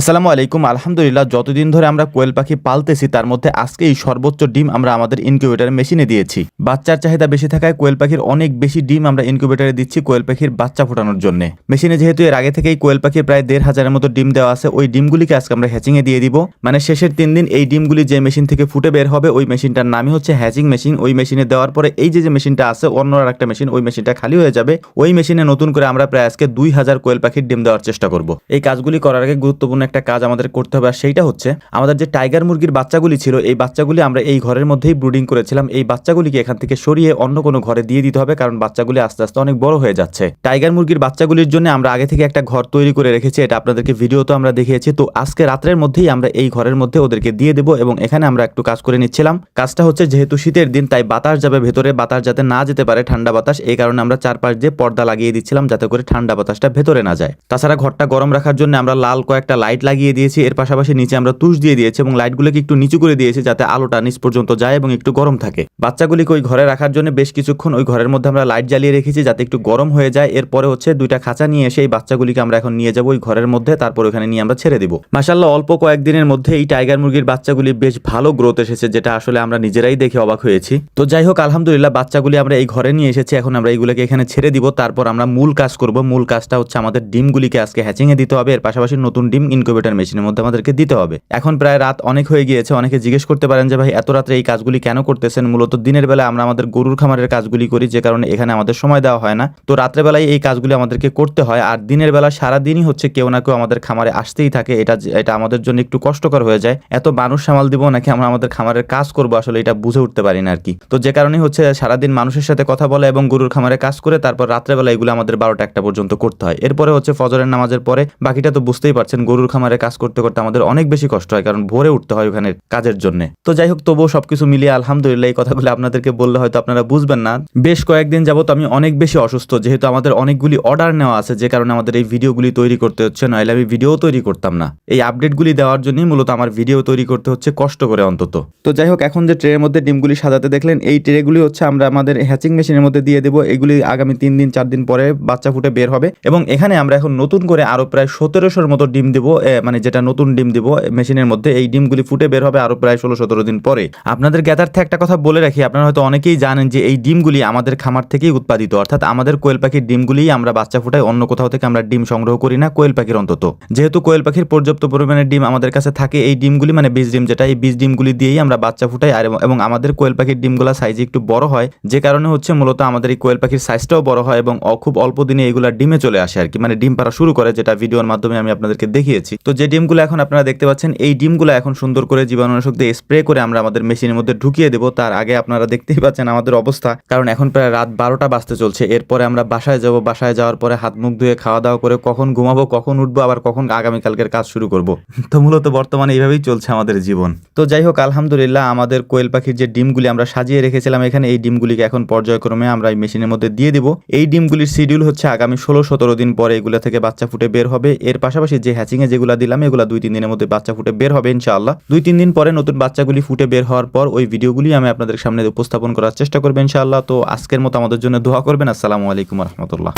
আসসালামু আলাইকুম। আলহামদুলিল্লাহ, যতদিন ধরে আমরা কোয়েল পাখি পালতেছি, তার মধ্যে আজকে এই সর্বোচ্চ ডিম আমরা আমাদের ইনকিউবেটার মেশিনে দিয়েছি। বাচ্চার চাহিদা বেশি থাকায় কোয়েল পাখির অনেক বেশি ডিম আমরা ইনকিউবেটারে দিচ্ছি কোয়েল পাখির বাচ্চা ফোটানোর জন্য। মেশিনে যেহেতু এর আগে থেকেই কোয়েল পাখির প্রায় দেড় হাজারের মতো ডিম দেওয়া আছে, ওই ডিমগুলিকে আজকে আমরা হ্যাচিংয়ে দিয়ে দিব। মানে শেষের তিন দিন এই ডিমগুলি যে মেশিন থেকে ফুটে বের হবে, ওই মেশিনটার নামই হচ্ছে হ্যাচিং মেশিন। ওই মেশিনে দেওয়ার পরে এই যে যে মেশিনটা আছে, অন্য আর একটা মেশিন, ওই মেশিনটা খালি হয়ে যাবে। ওই মেশিনে নতুন করে আমরা প্রায় আজকে দুই হাজার কোয়েল পাখির ডিম দেওয়ার চেষ্টা করব। এই কাজগুলি করার আগে গুরুত্বপূর্ণ একটা কাজ আমাদের করতে হবে, আর সেইটা হচ্ছে আমাদের যে টাইগার মুরগির বাচ্চাগুলি ছিল, এই বাচ্চাগুলি আমরা এই ঘরের মধ্যেই ব্রুডিং করেছিলাম। এই বাচ্চাগুলিকে এখান থেকে সরিয়ে অন্য কোনো ঘরে দিয়ে দিতে হবে, কারণ বাচ্চাগুলি আস্তে আস্তে অনেক বড় হয়ে যাচ্ছে। টাইগার মুরগির বাচ্চাগুলির জন্য আমরা আগে থেকে একটা ঘর তৈরি করে রেখেছি, এটা আপনাদেরকে ভিডিও তো আমরা দেখিয়েছি। তো আজকে রাত্রের মধ্যেই আমরা এই ঘরের মধ্যে ওদেরকে দিয়ে দেবো এবং এখানে আমরা একটু কাজ করে নিচ্ছিলাম। কাজটা হচ্ছে যেহেতু শীতের দিন, তাই বাতাস যাবে ভেতরে, বাতাস যাতে না যেতে পারে ঠান্ডা বাতাস, এই কারণে আমরা চারপাশ দিয়ে পর্দা লাগিয়ে দিচ্ছিলাম যাতে করে ঠান্ডা বাতাসটা ভেতরে না যায়। তাছাড়া ঘরটা গরম রাখার জন্য আমরা লাল কয়েকটা লাইট লাগিয়ে দিয়েছি, এর পাশাপাশি নিচে আমরা তুষ দিয়ে দিয়েছি এবং লাইটগুলোকে একটু নিচু করে দিয়েছি যাতে আলোটা নিচ পর্যন্ত যায় এবং একটু গরম থাকে। বাচ্চাগুলিকে ওই ঘরে রাখার জন্য বেশ কিছুক্ষণ ওই ঘরের মধ্যে আমরা লাইট জ্বালিয়ে রেখেছি যাতে একটু গরম হয়ে যায়। এরপরে হচ্ছে দুইটা খাঁচা নিয়ে এসে এই বাচ্চাগুলিকে আমরা এখন নিয়ে যাব ওই ঘরের মধ্যে, তারপর ওখানে নিয়ে আমরা ছেড়ে দিব। মাসাল্লাহ অল্প কয়েকদিনের মধ্যে এই টাইগার মুরগির বাচ্চাগুলি বেশ ভালো গ্রোথ এসেছে, যেটা আসলে আমরা নিজেরাই দেখে অবাক হয়েছি। তো যাই হোক, আলহামদুলিল্লাহ বাচ্চাগুলি আমরা এই ঘরে নিয়ে এসেছি, এখন আমরা এইগুলোকে এখানে ছেড়ে দিব। তারপর আমরা মূল কাজ করব। মূল কাজটা হচ্ছে আমাদের ডিমগুলিকে আজকে হ্যাচিংয়ে দিতে হবে। এর পাশাপাশি নতুন ডিম ইনকিউবেটর মেশিনের মধ্যে আমাদেরকে দিতে হবে। এখন প্রায় রাত অনেক হয়ে গিয়েছে, অনেকে জিজ্ঞেস করতে পারেন যে, ভাই, এত রাত্রে এই কাজগুলি কেন করতেছেন? মূলত দিনের বেলা আমরা আমাদের গরুর খামারের কাজগুলি করি, যে কারণে এখানে আমাদের সময় দেওয়া হয় না। তো রাত্রেবেলায় এই কাজগুলি আমাদেরকে করতে হয়, আর দিনের বেলা সারাদিনই হচ্ছে কেউ না কেউ আমাদের খামারে আসতেই থাকে। এটা এটা আমাদের জন্য একটু কষ্টকর হয়ে যায়। এত মানুষ সামাল দিব নাকি আমরা আমাদের খামারের কাজ করব? আসলে এটা বুঝে উঠতে পারি না আর কি তো যে কারণে হচ্ছে সারাদিন মানুষের সাথে কথা বলা এবং গরুর খামারে কাজ করে, তারপর রাত্রেবেলা এগুলো আমাদের বারোটা একটা পর্যন্ত করতে হয়। এরপরে হচ্ছে ফজরের নামাজের পরে, বাকিটা তো বুঝতেই পারছেন, গরুর খামারে কাজ করতে করতে আমাদের অনেক বেশি কষ্ট হয়, কারণ ভোরে উঠতে হয় ওখানে কাজের জন্য। তো যাই হোক, তবুও সবকিছু মিলিয়ে আলহামদুলিল্লাহ এই কথাগুলো আপনাদেরকে বললে হয়তো আপনারা বুঝবেন না। বেশ কয়েকদিন যাবত আমি অনেক বেশি অসুস্থ, যেহেতু আমাদের অনেকগুলি অর্ডার নেওয়া আছে, যে কারণে আমাদের এই ভিডিওগুলি তৈরি করতে হচ্ছে, নইলে আমি ভিডিও তৈরি করতাম না। এই আপডেটগুলি দেওয়ার জন্যই মূলত আমার ভিডিও তৈরি করতে হচ্ছে কষ্ট করে অন্তত। তো যাই হোক, এখন যে ট্রের মধ্যে ডিমগুলি সাজাতে দেখলেন, এই ট্রেগুলি হচ্ছে আমরা আমাদের হ্যাচিং মেশিনের মধ্যে দিয়ে দেবো। এগুলি আগামী তিন দিন, চার দিন পরে বাচ্চা ফুটে বের হবে। এবং এখানে আমরা এখন নতুন করে আরও প্রায় সতেরোশোর মতো ডিম দেবো মানে যেটা নতুন ডিম দিব মেশিনের মধ্যে, এই ডিমগুলি ফুটে বের হবে আরও প্রায় ষোলো সতেরো দিন পরে। আপনাদের জ্ঞাতার্থে একটা কথা বলে রাখি, আপনারা হয়তো অনেকেই জানেন যে এই ডিমগুলি আমাদের খামার থেকেই উৎপাদিত, অর্থাৎ আমাদের কোয়েল পাখির ডিমগুলিই আমরা বাচ্চা ফুটাই, অন্য কোথাও থেকে আমরা ডিম সংগ্রহ করি না কোয়েল পাখির অন্তত। যেহেতু কোয়েল পাখির পর্যাপ্ত পরিমাণে ডিম আমাদের কাছে থাকে, এই ডিমগুলি মানে বীজ ডিম যেটা, এই বীজ ডিমগুলি দিয়েই আমরা বাচ্চা ফুটাই, আর এবং- আমাদের কোয়েল পাখির ডিমগুলো সাইজে একটু বড় হয়, যে কারণে হচ্ছে মূলত আমাদের এই কোয়েল পাখির সাইজটাও বড় হয় এবং খুব অল্প দিনে এগুলা ডিমে চলে আসে আর কি মানে ডিম পাড়া শুরু করে, যেটা ভিডিওর মাধ্যমে আমি আপনাদেরকে দেখিয়েছি। তো যে ডিমগুলো এখন আপনারা দেখতে পাচ্ছেন, এই ডিমগুলো এখন সুন্দর করে জীবাণুনাশক দিয়ে স্প্রে করে আমরা আমাদের মেশিনের মধ্যে ঢুকিয়ে দেবো। তার আগে আপনারা দেখতেই পাচ্ছেন আমাদের অবস্থা, কারণ এখন প্রায় রাত বারোটা বাজতে চলছে। এরপরে আমরা বাসায় যাব, বাসায় যাওয়ার পরে হাত মুখ ধুয়ে খাওয়া দাওয়া করে কখন ঘুমাবো, কখন উঠবো, আবার কখন আগামীকালকের কাজ শুরু করব। তো মূলত বর্তমানে এইভাবেই চলছে আমাদের জীবন। তো যাই হোক, আলহামদুলিল্লাহ আমাদের কোয়েল পাখির যে ডিমগুলি আমরা সাজিয়ে রেখেছিলাম এখানে, এই ডিমগুলিকে এখন পর্যায়ক্রমে আমরা এই মেশিনের মধ্যে দিয়ে দিব। এই ডিমগুলির শিডিউল হচ্ছে আগামী ষোলো সতেরো দিন পরে এগুলো থেকে বাচ্চা ফুটে বের হবে। এর পাশাপাশি যে হ্যাচিংয়ে যেগুলো দিলাম, এগুলো দুই তিন দিনের মধ্যে বাচ্চা ফুটে বের হবে ইনশাআল্লাহ। দুই তিন দিন পরে নতুন বাচ্চাগুলি ফুটে বের হওয়ার পর ওই ভিডিওগুলি আমি আপনাদের সামনে উপস্থাপন করার চেষ্টা করব ইনশাআল্লাহ। তো আজকের মতো আমাদের জন্য দোয়া করবেন। আসসালামু আলাইকুম রহমতুল্লাহ।